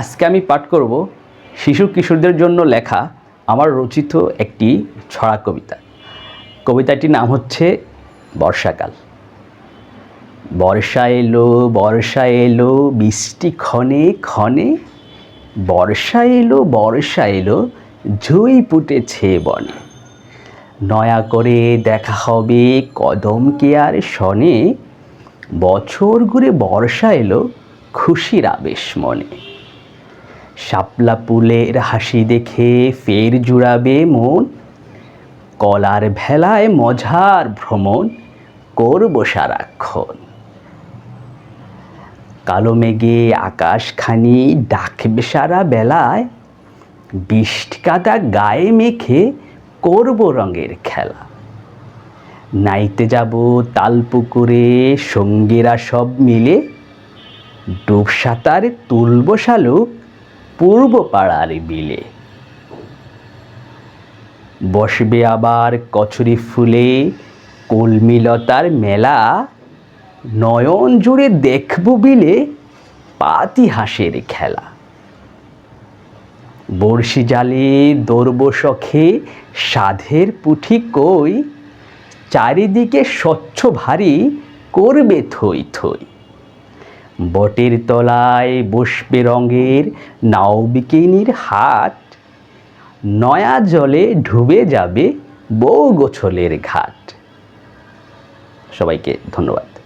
আজকে আমি পাঠ করব শিশু কিশোরদের জন্য লেখা আমার রচিত একটি ছড়া কবিতা। কবিতাটির নাম হচ্ছে বর্ষাকাল। বর্ষা এলো বর্ষা এলো, বৃষ্টি ক্ষণে ক্ষণে, বর্ষা এলো বর্ষা এলো, ঝুই ফুটেছে বনে। নয়া করে দেখা হবে কদম কেয়ার শনে, বছর ঘুরে বর্ষা এলো খুশির আবেশ মনে। শাপলা ফুলের হাসি দেখে ফের জুড়াবে মন। কলার ভেলায় মজার ভ্রমণ করব সারাক্ষণ। কালো মেঘে আকাশখানি ডাকবে সারা বেলায়। বৃষ্টি কাদা গায়ে মেখে করব রঙের খেলা। নাইতে যাব তালপুকুরে সঙ্গীরা সব মিলে। ডুব সাঁতার তুলব শালুক পূর্ব পাড়ার বিলে। বসবে আবার কচুরি ফুলে, কলমিলতার মেলা। নয়ন জুড়ে দেখব বিলে পাতি হাঁসের খেলা। বড়শি জালে দৌড়ব শখে, সাধের পুঠি কই, চারিদিকে স্বচ্ছ ভারী করবে থই থই। বটের তলায় বসবে রঙের নাও বিকিনির হাট। নয়া জলে ডুবে যাবে বউ গোছলের ঘাট। সবাইকে ধন্যবাদ।